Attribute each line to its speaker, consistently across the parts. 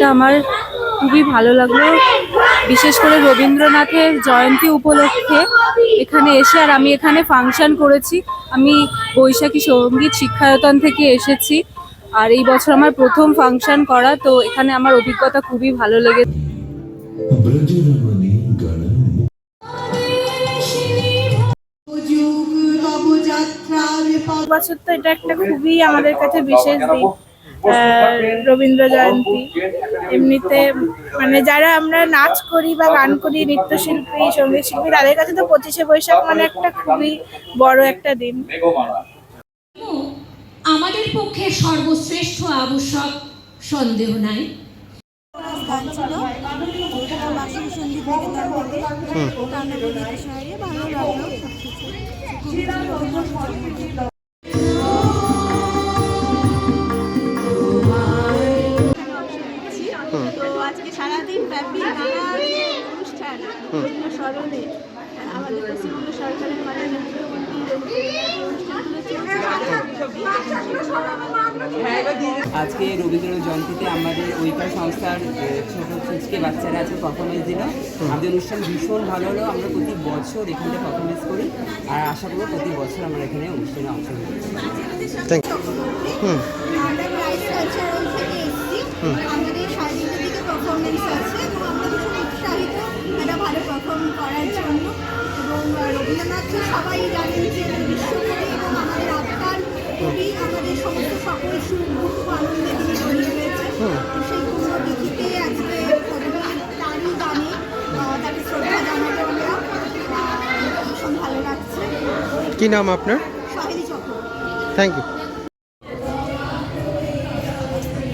Speaker 1: দিনটা আমার খুবই ভালো লাগল। বিশেষ করে রবীন্দ্রনাথের জয়ন্তী উপলক্ষে এখানে এসে আর আমি এখানে ফাংশন করেছি। আমি বৈশাখী সংগীত শিক্ষায়তন থেকে এসেছি। আর এই বছর আমার প্রথম ফাংশন করা তো এখানে আমার অভিজ্ঞতা খুবই ভালো লেগেছে।
Speaker 2: বছর তো এটা একটা খুবই আমাদের কাছে বিশেষ দিন। রবীন্দ্র জয়ন্তী। এমনিতে মানে যারা আমরা নাচ করি বা গান করি নৃত্যশিল্পী সংগীত শিল্পী তাদের কাছে তো পঁচিশে বৈশাখ মানে একটা খুবই বড় একটা দিন।
Speaker 3: আমাদের পক্ষে সর্বশ্রেষ্ঠ আবশ্যক সন্দেহ নাই।
Speaker 4: গান ছিল বাসি সংগীত নিকেতন থেকে রান্নাপুরি শহরে ভালো লাগল ব্যাপী নানা অনুষ্ঠান বিভিন্ন স্মরণে আমাদের পশ্চিমবঙ্গ সরকারের মাননীয়
Speaker 5: আজকে রবীন্দ্র জয়ন্তীতে আমাদের ঐকার সংস্থার ছোট ফুচকে বাচ্চারা আজকে পারফরমেন্স দিল। আমাদের অনুষ্ঠান ভীষণ ভালো হলো। আমরা প্রতি বছর এখানে পারফরমেন্স করি। আর আশা করব প্রতি বছর আমরা এখানে অনুষ্ঠানে অংশগ্রহণ করি
Speaker 4: আমাদের দিকে পারফরমেন্স আছে এবং আমরা ভীষণ উৎসাহিত একটা করার জন্য এবং রবীন্দ্রনাথ সবাই জানেন যে বিশ্বকবি এবং আমাদের আত্মার কবি আমাদের সমস্ত সকল সুখ দুঃখ আনন্দে তিনি জড়িয়ে রয়েছে তো সেই পুণ্যতিথিতে আজকে তারই গানে তাকে শ্রদ্ধা জানাতে আমরা। ভীষণ ভালো লাগছে।
Speaker 6: কি নাম আপনার?
Speaker 4: সহেলি চক্রবর্তী
Speaker 6: থ্যাংক ইউ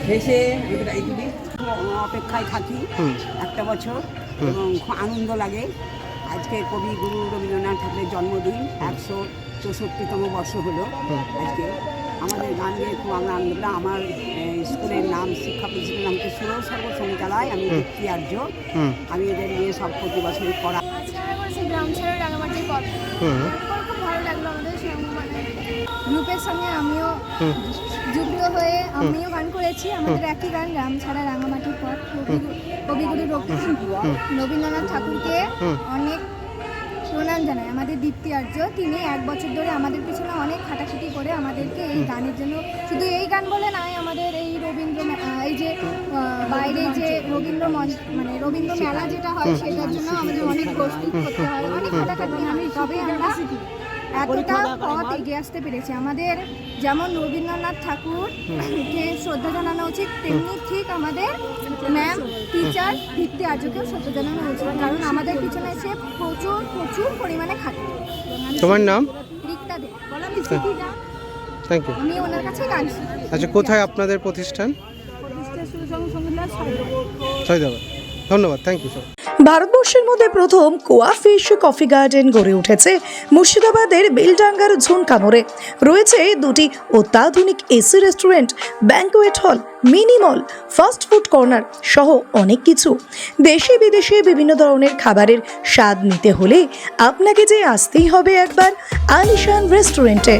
Speaker 5: হেসে এইটুকু অপেক্ষায় থাকি একটা বছর। এবং খুব আনন্দ লাগে। আজকে কবি গুরু রবীন্দ্রনাথ ঠাকুরের জন্মদিন একশো চৌষট্টিতম বর্ষ হলো আজকে। আমাদের গান নিয়ে খুব আমরা আনন্দ পেলাম। আমার স্কুলের নাম শিক্ষা প্রতিষ্ঠানের নাম হচ্ছে সুরজ সর্বসংবিদ্যালয় আমি আর্য আমি এদের নিয়ে সব প্রতি বছরই করা।
Speaker 4: গ্রাম ছাড়া রাঙামাটির পথ। খুব ভালো লাগল আমাদের সঙ্গে মানে গ্রুপের সঙ্গে আমিও যুক্ত হয়ে আমিও গান করেছি। আমাদের একই গান গ্রাম ছাড়া রাঙামাটির পথ। কবিগুরু রবি- রবীন্দ্রনাথ ঠাকুরকে অনেক প্রণাম জানাই। আমাদের দীপ্তি আর্য তিনি এক বছর ধরে আমাদের পিছনে অনেক খাটাখাটি করে আমাদেরকে এই গানের জন্য শুধু এই গান বলে নয় আমাদের এই রবীন্দ্র এই যে বাইরে যে রবীন্দ্র মানে রবীন্দ্র মেলা যেটা হয় সেটার জন্য আমাদের অনেক প্রস্তুত করতে হয় অনেক খাটাখাটি হয়। তবে আমরা এতটা পথ এগিয়ে আসতে পেরেছি। আমাদের যেমন রবীন্দ্রনাথ ঠাকুরকে শ্রদ্ধা জানানো উচিত তেমনি ঠিক আমাদের ম্যাম টিচার ভিত্তি আজকেও শ্রদ্ধা জানানো উচিত। কারণ আমাদের পিছনে এসে প্রচুর প্রচুর পরিমাণে খাটে
Speaker 6: তোমার নাম?
Speaker 4: রিক্তা দে।
Speaker 6: থ্যাংক ইউ
Speaker 4: আমি ওনার কাছে গান
Speaker 6: আচ্ছা কোথায় আপনাদের প্রতিষ্ঠান?
Speaker 4: প্রতিষ্ঠা সুসং সংগীত
Speaker 6: সৈদাবাদ ধন্যবাদ থ্যাংক ইউ স্যার
Speaker 7: ভারতবর্ষের মধ্যে প্রথম কোয়া ফিশ কফি গার্ডেন গড়ে উঠেছে মুর্শিদাবাদের বেলডাঙ্গার ঝুনকা মোড়ে রয়েছে দুটি অত্যাধুনিক AC restaurant banquet hall, mini mall, fast food corner সহ অনেক কিছু। দেশে বিদেশে বিভিন্ন ধরনের খাবারের স্বাদ নিতে হলে আপনাকে যে আসতেই হবে একবার আলিশান রেস্টুরেন্টে।